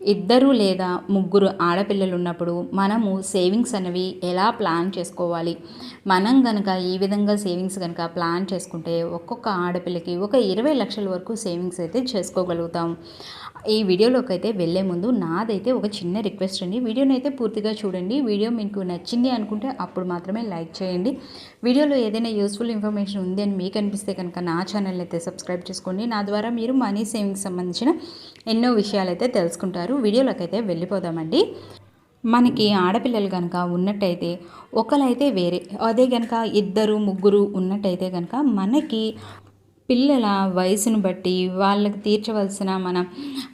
ఇద్దరు లేదా ముగ్గురు ఆడపిల్లలు ఉన్నప్పుడు మనము సేవింగ్స్ అనేవి ఎలా ప్లాన్ చేసుకోవాలి? మనం కనుక ఈ విధంగా సేవింగ్స్ కనుక ప్లాన్ చేసుకుంటే ఒక్కొక్క ఆడపిల్లకి ఒక ఇరవై లక్షల వరకు సేవింగ్స్ అయితే చేసుకోగలుగుతాం. ఈ వీడియోలోకి అయితే వెళ్ళే ముందు నాదైతే ఒక చిన్న రిక్వెస్ట్ అండి. వీడియోని అయితే పూర్తిగా చూడండి. వీడియో మీకు నచ్చింది అనుకుంటే అప్పుడు మాత్రమే లైక్ చేయండి. వీడియోలో ఏదైనా యూస్ఫుల్ ఇన్ఫర్మేషన్ ఉంది అని మీకు అనిపిస్తే కనుక నా ఛానల్ అయితే సబ్స్క్రైబ్ చేసుకోండి. నా ద్వారా మీరు మనీ సేవింగ్స్ సంబంధించిన ఎన్నో విషయాలు అయితే తెలుసుకుంటారు. వీడియోలోకి అయితే వెళ్ళిపోదామండి. మనకి ఆడపిల్లలు కనుక ఉన్నట్టయితే ఒకరైతే వేరే అదే కనుక ఇద్దరు ముగ్గురు ఉన్నట్టయితే కనుక మనకి పిల్లల వయసును బట్టి వాళ్ళకి తీర్చవలసిన మన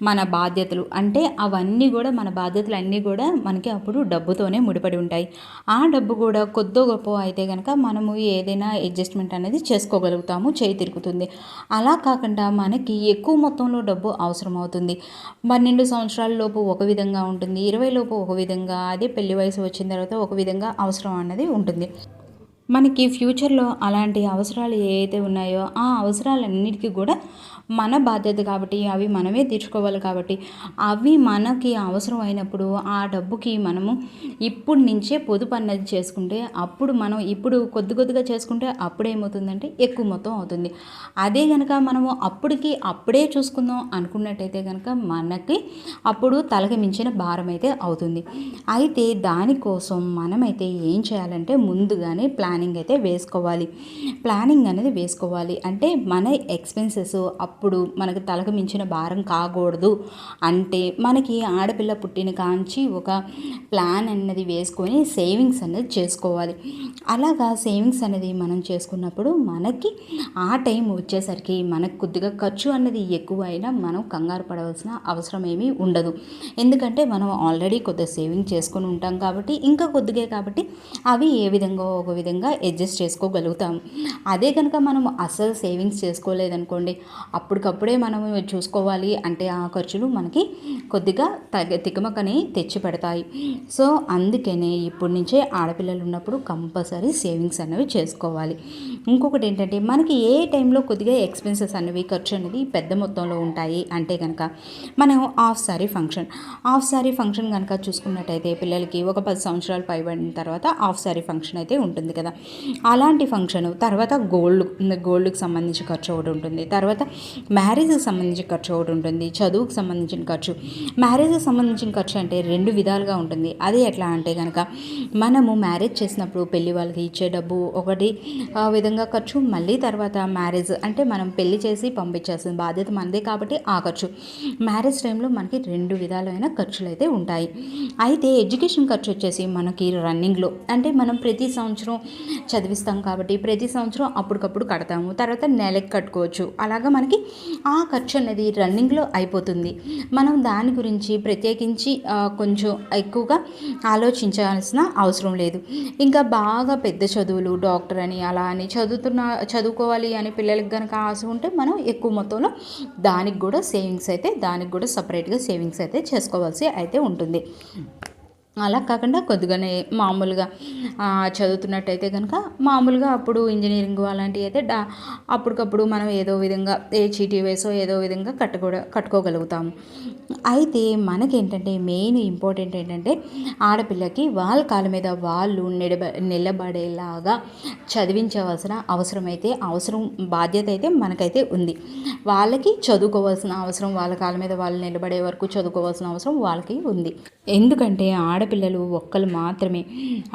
మన బాధ్యతలు. అంటే అవన్నీ కూడా మన బాధ్యతలు అన్నీ కూడా మనకి అప్పుడు డబ్బుతోనే ముడిపడి ఉంటాయి. ఆ డబ్బు కూడా కొద్దో గొప్ప అయితే కనుక మనము ఏదైనా అడ్జస్ట్మెంట్ అనేది చేసుకోగలుగుతాము చేయి తిరుగుతుంది అలా కాకుండా మనకి ఎక్కువ మొత్తంలో డబ్బు అవసరం అవుతుంది పన్నెండు సంవత్సరాల లోపు ఒక విధంగా ఉంటుంది. ఇరవై లోపు ఒక విధంగా అదే పెళ్ళి వయసు వచ్చిన తర్వాత ఒక విధంగా అవసరం అన్నది ఉంటుంది. మనకి ఫ్యూచర్లో అలాంటి అవసరాలు ఏవైతే ఉన్నాయో ఆ అవసరాలన్నిటికీ కూడా మన బాధ్యత కాబట్టి అవి మనమే తీర్చుకోవాలి కాబట్టి అవి మనకి అవసరం అయినప్పుడు ఆ డబ్బుకి మనము ఇప్పుడు నుంచే పొదుపు అన్నది చేసుకుంటే అప్పుడు మనం ఇప్పుడు కొద్ది కొద్దిగా చేసుకుంటే అప్పుడు ఏమవుతుందంటే ఎక్కువ మొత్తం అవుతుంది. అదే కనుక మనము అప్పటికి అప్పుడే చూసుకుందాం అనుకున్నట్టయితే కనుక మనకి అప్పుడు తలకి మించిన భారం అయితే అవుతుంది. అయితే దానికోసం మనమైతే ఏం చేయాలంటే ముందుగానే ప్లాన్ ప్లానింగ్ అయితే వేసుకోవాలి. ప్లానింగ్ అనేది వేసుకోవాలి. అంటే మన ఎక్స్పెన్సెస్ అప్పుడు మనకు తలకు మించిన భారం కాకూడదు అంటే మనకి ఆడపిల్ల పుట్టిన కాంచి ఒక ప్లాన్ అన్నది వేసుకొని సేవింగ్స్ అనేది చేసుకోవాలి. అలాగా సేవింగ్స్ అనేది మనం చేసుకున్నప్పుడు మనకి ఆ టైం వచ్చేసరికి మనకు కొద్దిగా ఖర్చు అన్నది ఎక్కువ అయినా మనం కంగారు పడవలసిన అవసరం ఏమీ ఉండదు. ఎందుకంటే మనం ఆల్రెడీ కొద్దిగా సేవింగ్ చేసుకొని ఉంటాం కాబట్టి ఇంకా కొద్దిగా కాబట్టి అవి ఏ విధంగా ఒక విధంగా అడ్జస్ట్ చేసుకోగలుగుతాం. అదే కనుక మనం అసలు సేవింగ్స్ చేసుకోలేదనుకోండి అప్పటికప్పుడే మనం చూసుకోవాలి అంటే ఆ ఖర్చులు మనకి కొద్దిగా తగ్గ తికమకని తెచ్చి పెడతాయి సో అందుకనే ఇప్పటి నుంచే ఆడపిల్లలు ఉన్నప్పుడు కంపల్సరీ సేవింగ్స్ అనేవి చేసుకోవాలి. ఇంకొకటి ఏంటంటే మనకి ఏ టైంలో కొద్దిగా ఎక్స్పెన్సెస్ అనేవి ఖర్చు అనేది పెద్ద మొత్తంలో ఉంటాయి అంటే కనుక మనం half sari function half sari function కనుక చూసుకున్నట్టయితే పిల్లలకి ఒక పది సంవత్సరాలు పైబడిన తర్వాత హాఫ్ సారీ ఫంక్షన్ అయితే ఉంటుంది కదా. అలాంటి ఫంక్షన్ తర్వాత గోల్డ్ గోల్డ్కి సంబంధించి ఖర్చు ఒకటి ఉంటుంది. తర్వాత మ్యారేజ్కి సంబంధించి ఖర్చు ఒకటి ఉంటుంది. చదువుకు సంబంధించిన ఖర్చు. మ్యారేజ్కి సంబంధించిన ఖర్చు అంటే రెండు విధాలుగా ఉంటుంది. అది ఎట్లా అంటే కనుక మనము మ్యారేజ్ చేసినప్పుడు పెళ్ళి వాళ్ళకి ఇచ్చే డబ్బు ఒకటి ఆ విధంగా ఖర్చు మళ్ళీ తర్వాత మ్యారేజ్ అంటే మనం పెళ్ళి చేసి పంపించాల్సిన బాధ్యత మనదే కాబట్టి ఆ ఖర్చు. మ్యారేజ్ టైంలో మనకి రెండు విధాలైన ఖర్చులు అయితే ఉంటాయి. అయితే ఎడ్యుకేషన్ ఖర్చు వచ్చేసి మనకి రన్నింగ్లో అంటే మనం ప్రతి సంవత్సరం చదివిస్తాం కాబట్టి ప్రతి సంవత్సరం అప్పటికప్పుడు కడతాము. తర్వాత నెలకి కట్టుకోవచ్చు. అలాగా మనకి ఆ ఖర్చు అనేది రన్నింగ్లో అయిపోతుంది. మనం దాని గురించి ప్రత్యేకించి కొంచెం ఎక్కువగా ఆలోచించాల్సిన అవసరం లేదు. ఇంకా బాగా పెద్ద చదువులు డాక్టర్ అని అలా అని చదువుతున్న చదువుకోవాలి అని పిల్లలకి కనుక ఆశ ఉంటే మనం ఎక్కువ మొత్తంలో దానికి కూడా సేవింగ్స్ అయితే దానికి కూడా సపరేట్గా సేవింగ్స్ అయితే చేసుకోవాల్సి అయితే ఉంటుంది. అలా కాకుండా కొద్దిగానే మామూలుగా చదువుతున్నట్టయితే కనుక మామూలుగా అప్పుడు ఇంజనీరింగ్ అలాంటివి అయితే డా అప్పటికప్పుడు మనం ఏదో విధంగా ఏ చీటీ వేసో ఏదో విధంగా కట్టుకో కట్టుకోగలుగుతాము. అయితే మనకేంటంటే మెయిన్ ఇంపార్టెంట్ ఏంటంటే ఆడపిల్లకి వాళ్ళ కాళ్ళ మీద వాళ్ళు నిలబ నిలబడేలాగా చదివించవలసిన అవసరం అయితే అవసరం బాధ్యత అయితే మనకైతే ఉంది. వాళ్ళకి చదువుకోవాల్సిన అవసరం వాళ్ళ కాళ్ళ మీద వాళ్ళు నిలబడే వరకు చదువుకోవాల్సిన అవసరం వాళ్ళకి ఉంది. ఎందుకంటే ఆడ ఆడపిల్లలు ఒక్కరు మాత్రమే.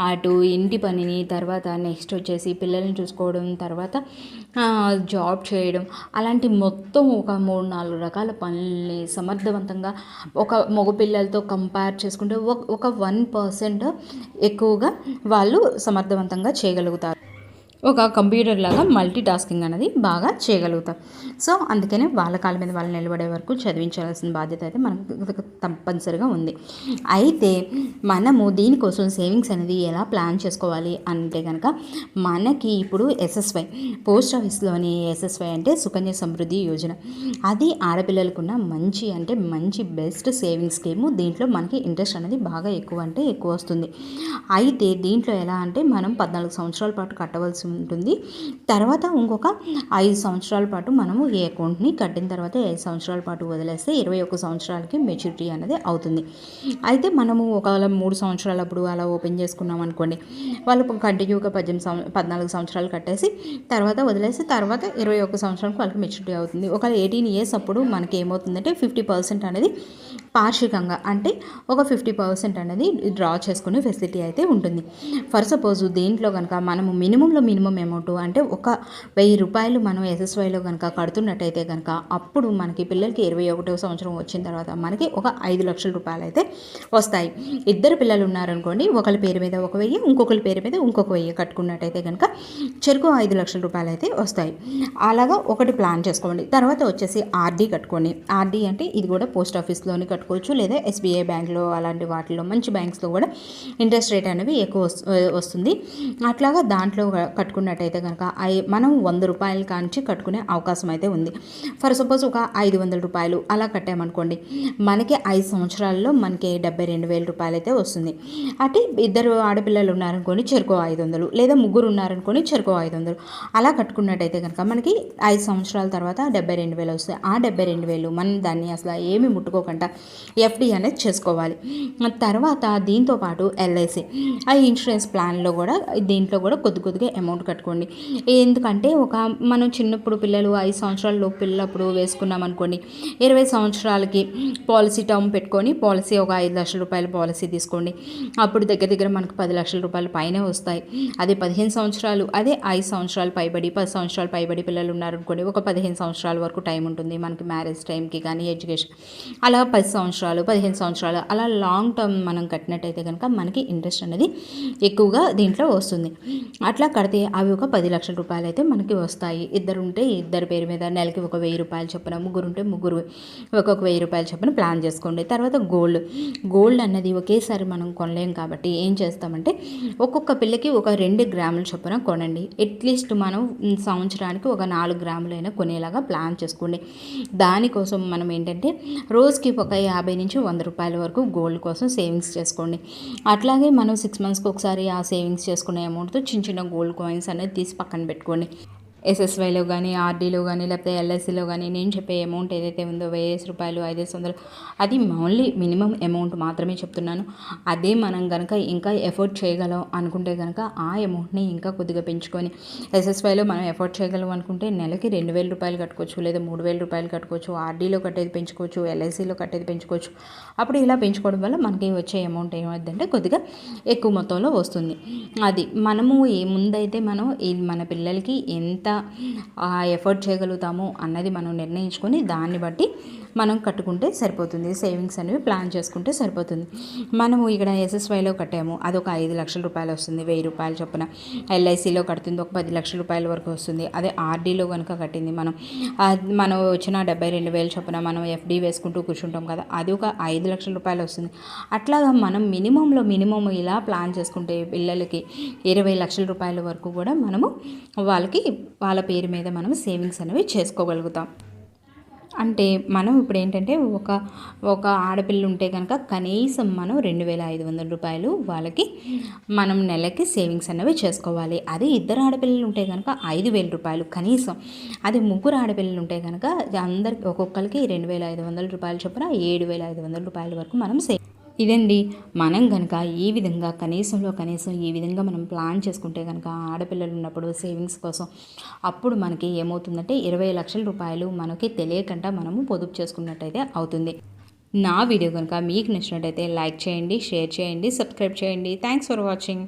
అటు ఇంటి పనిని తర్వాత నెక్స్ట్ వచ్చేసి పిల్లల్ని చూసుకోవడం తర్వాత జాబ్ చేయడం. అలాంటి మొత్తం ఒక మూడు నాలుగు రకాల పనుల్ని సమర్థవంతంగా ఒక మగపిల్లలతో కంపేర్ చేసుకుంటే ఒక వన్ పర్సెంట్ ఎక్కువగా వాళ్ళు సమర్థవంతంగా చేయగలుగుతారు. ఒక కంప్యూటర్ లాగా మల్టీ టాస్కింగ్ అనేది బాగా చేయగలుగుతాం. సో అందుకనే వాళ్ళ కాళ్ళ మీద వాళ్ళు నిలబడే వరకు చదివించాల్సిన బాధ్యత అయితే మనకు తప్పనిసరిగా ఉంది. అయితే మనము దీనికోసం సేవింగ్స్ అనేది ఎలా ప్లాన్ చేసుకోవాలి అంటే కనుక మనకి ఇప్పుడు ఎస్ఎస్వై పోస్ట్ ఆఫీస్లోని ఎస్ఎస్వై అంటే సుకన్య సమృద్ధి యోజన. అది ఆడపిల్లలకున్న మంచి అంటే మంచి బెస్ట్ సేవింగ్ స్కీము దీంట్లో మనకి ఇంట్రెస్ట్ అనేది బాగా ఎక్కువ అంటే ఎక్కువ వస్తుంది. అయితే దీంట్లో ఎలా అంటే మనం పద్నాలుగు సంవత్సరాల పాటు కట్టవలసి ఉంటుంది. తర్వాత ఇంకొక ఐదు సంవత్సరాల పాటు మనము ఈ అకౌంట్ని కట్టిన తర్వాత ఐదు సంవత్సరాల పాటు వదిలేస్తే ఇరవై ఒక్క సంవత్సరాలకి మెచ్యూరిటీ అనేది అవుతుంది. అయితే మనము ఒకవేళ మూడు సంవత్సరాలప్పుడు అలా ఓపెన్ చేసుకున్నాం అనుకోండి వాళ్ళు కంటిన్యూగా పద్దెనిమిది సంవ పద్నాలుగు సంవత్సరాలు కట్టేసి తర్వాత వదిలేసి తర్వాత ఇరవై ఒక్క సంవత్సరానికి వాళ్ళకి మెచ్యూరిటీ అవుతుంది. ఒకవేళ ఎయిటీన్ ఇయర్స్ అప్పుడు మనకి ఏమవుతుందంటే ఫిఫ్టీ పర్సెంట్ అనేది పార్షికంగా అంటే ఒక ఫిఫ్టీ పర్సెంట్ అనేది డ్రా చేసుకునే ఫెసిలిటీ అయితే ఉంటుంది. ఫర్ సపోజ్ దీంట్లో కనుక మనము మినిమంలో మినిమం అమౌంట్ అంటే ఒక వెయ్యి రూపాయలు మనం ఎస్ఎస్వైలో కనుక కడుతున్నట్టయితే కనుక అప్పుడు మనకి పిల్లలకి ఇరవై ఒకటో సంవత్సరం వచ్చిన తర్వాత మనకి ఒక ఐదు లక్షల రూపాయలు అయితే వస్తాయి. ఇద్దరు పిల్లలు ఉన్నారనుకోండి ఒకరి పేరు మీద ఒక వెయ్యి ఇంకొకరి పేరు మీద ఇంకొక వెయ్యి కట్టుకున్నట్టయితే కనుక చెరుకు ఐదు లక్షల రూపాయలు అయితే వస్తాయి. అలాగా ఒకటి ప్లాన్ చేసుకోండి. తర్వాత వచ్చేసి ఆర్డీ కట్టుకోండి. ఆర్డీ అంటే ఇది కూడా పోస్ట్ ఆఫీస్లోని కట్టుకోవచ్చు లేదా ఎస్బీఐ బ్యాంక్లో అలాంటి వాటిలో మంచి బ్యాంక్స్లో కూడా ఇంట్రెస్ట్ రేట్ అనేవి ఎక్కువ వస్తుంది. అట్లాగా దాంట్లో కట్టుకున్నట్టయితే కనుక మనం వంద రూపాయల కాంచి కట్టుకునే అవకాశం అయితే ఉంది. ఫర్ సపోజ్ ఒక ఐదు వందల రూపాయలు అలా కట్టామనుకోండి మనకి ఐదు సంవత్సరాల్లో మనకి డెబ్బై రెండు వేల రూపాయలు అయితే వస్తుంది. అంటే ఇద్దరు ఆడపిల్లలు ఉన్నారనుకోని చెరుకో ఐదు వందలు. లేదా ముగ్గురు ఉన్నారనుకోని చెరుకో ఐదు వందలు. అలా కట్టుకున్నట్టయితే కనుక మనకి ఐదు సంవత్సరాల తర్వాత డెబ్బై రెండు వేలు వస్తాయి. ఆ డెబ్బై రెండు వేలు మనం దాన్ని అసలు ఏమి ముట్టుకోకుండా ఎఫ్డి అనేది చేసుకోవాలి. తర్వాత దీంతో పాటు ఎల్ఐసి ఆ ఇన్సూరెన్స్ ప్లాన్లో కూడా దీంట్లో కూడా కొద్ది కొద్దిగా అమౌంట్ కట్టుకోండి. ఎందుకంటే ఒక మనం చిన్నప్పుడు పిల్లలు ఐదు సంవత్సరాల లోపు పిల్లప్పుడు వేసుకున్నాం అనుకోండి ఇరవై సంవత్సరాలకి పాలసీ టర్మ్ పెట్టుకొని పాలసీ ఒక ఐదు లక్షల రూపాయల పాలసీ తీసుకోండి. అప్పుడు దగ్గర దగ్గర మనకు పది లక్షల రూపాయల పైనే వస్తాయి. అదే పదిహేను సంవత్సరాలు అదే ఐదు సంవత్సరాలు పైబడి పది సంవత్సరాలు పైబడి పిల్లలు ఉన్నారనుకోండి ఒక పదిహేను సంవత్సరాల వరకు టైం ఉంటుంది మనకి మ్యారేజ్ టైంకి కానీ ఎడ్యుకేషన్ అలా పది సంవత్సరాలు పదిహేను సంవత్సరాలు అలా లాంగ్ టర్మ్ మనం కట్టినట్టయితే కనుక మనకి ఇంట్రెస్ట్ అనేది ఎక్కువగా దీంట్లో వస్తుంది. అట్లా కడితే అవి ఒక పది లక్షల రూపాయలు అయితే మనకి వస్తాయి. ఇద్దరు ఉంటే ఇద్దరు పేరు మీద నెలకి ఒక వెయ్యి రూపాయలు చొప్పున ముగ్గురు ఉంటే ముగ్గురు ఒక్కొక్క వెయ్యి రూపాయలు చొప్పున ప్లాన్ చేసుకోండి. తర్వాత గోల్డ్ గోల్డ్ అన్నది ఒకేసారి మనం కొనలేం కాబట్టి ఏం చేస్తామంటే ఒక్కొక్క పిల్లకి ఒక రెండు గ్రాముల చొప్పున కొనండి. అట్లీస్ట్ మనం సంవత్సరానికి ఒక నాలుగు గ్రాములైనా కొనేలాగా ప్లాన్ చేసుకోండి. దానికోసం మనం ఏంటంటే రోజుకి ఒక యాభై నుంచి వంద రూపాయల వరకు గోల్డ్ కోసం సేవింగ్స్ చేసుకోండి. అట్లాగే మనం సిక్స్ మంత్స్కి ఒకసారి ఆ సేవింగ్స్ చేసుకునే అమౌంట్తో చిన్న చిన్న గోల్డ్ కాయిన్స్ అనేది తీసి పక్కన పెట్టుకోండి. ఎస్ఎస్వైలో కానీ ఆర్డీలో కానీ లేకపోతే ఎల్ఐసిలో కానీ నేను చెప్పే అమౌంట్ ఏదైతే ఉందో వెయ్యేసి రూపాయలు ఐదేసి వందలు అది ఓన్లీ మినిమం అమౌంట్ మాత్రమే చెప్తున్నాను. అదే మనం కనుక ఇంకా ఎఫోర్డ్ చేయగలం అనుకుంటే కనుక ఆ అమౌంట్ని ఇంకా కొద్దిగా పెంచుకొని ఎస్ఎస్వైలో మనం ఎఫోర్డ్ చేయగలం అనుకుంటే నెలకి రెండు వేల రూపాయలు కట్టుకోవచ్చు లేదా మూడు వేల రూపాయలు కట్టుకోవచ్చు ఆర్డీలో కట్టేది పెంచుకోవచ్చు ఎల్ఐసిలో కట్టేది పెంచుకోవచ్చు. అప్పుడు ఇలా పెంచుకోవడం వల్ల మనకి వచ్చే అమౌంట్ ఏమవుతుందంటే కొద్దిగా ఎక్కువ మొత్తంలో వస్తుంది. అది మనము ఏ ముందైతే మనం మన పిల్లలకి ఎంత ఎఫర్ట్ చేయగలుగుతాము అన్నది మనం నిర్ణయించుకొని దాన్ని బట్టి మనం కట్టుకుంటే సరిపోతుంది. సేవింగ్స్ అనేవి ప్లాన్ చేసుకుంటే సరిపోతుంది. మనము ఇక్కడ ఎస్ఎస్వైలో కట్టాము. అది ఒక ఐదు లక్షల రూపాయలు వస్తుంది. వెయ్యి రూపాయలు చొప్పున ఎల్ఐసిలో కడుతుంది. ఒక పది లక్షల రూపాయల వరకు వస్తుంది. అదే ఆర్డీలో కనుక కట్టింది మనం. మనం వచ్చిన డెబ్బై రెండు వేలు చొప్పున మనం ఎఫ్డి వేసుకుంటూ కూర్చుంటాం కదా అది ఒక ఐదు లక్షల రూపాయలు వస్తుంది. అట్లాగా మనం మినిమంలో మినిమం ఇలా ప్లాన్ చేసుకుంటే పిల్లలకి ఇరవై లక్షల రూపాయల వరకు కూడా మనము వాళ్ళకి వాళ్ళ పేరు మీద మనం సేవింగ్స్ అనేవి చేసుకోగలుగుతాం. అంటే మనం ఇప్పుడు ఏంటంటే ఒక ఒక ఆడపిల్ల ఉంటే కనుక కనీసం మనం రెండు వేల ఐదు వందల రూపాయలు వాళ్ళకి మనం నెలకి సేవింగ్స్ అనేవి చేసుకోవాలి. అది ఇద్దరు ఆడపిల్లలు ఉంటే కనుక ఐదు వేల రూపాయలు కనీసం. అది ముగ్గురు ఆడపిల్లలు ఉంటే కనుక అందరికి ఒక్కొక్కరికి రెండు వేల ఐదు వందల రూపాయలు చొప్పున ఏడు వేల ఐదు వందల రూపాయల వరకు మనం సేవ్ ఇదండి మనం కనుక ఈ విధంగా కనీసంలో కనీసం ఈ విధంగా మనం ప్లాన్ చేసుకుంటే కనుక ఆడపిల్లలు ఉన్నప్పుడు సేవింగ్స్ కోసం అప్పుడు మనకి ఏమవుతుందంటే ఇరవై లక్షల రూపాయలు మనకి తెలియకుండా మనము పొదుపు చేసుకున్నట్టయితే అవుతుంది. నా వీడియో కనుక మీకు నచ్చినట్టయితే లైక్ చేయండి షేర్ చేయండి సబ్స్క్రైబ్ చేయండి. Thanks for watching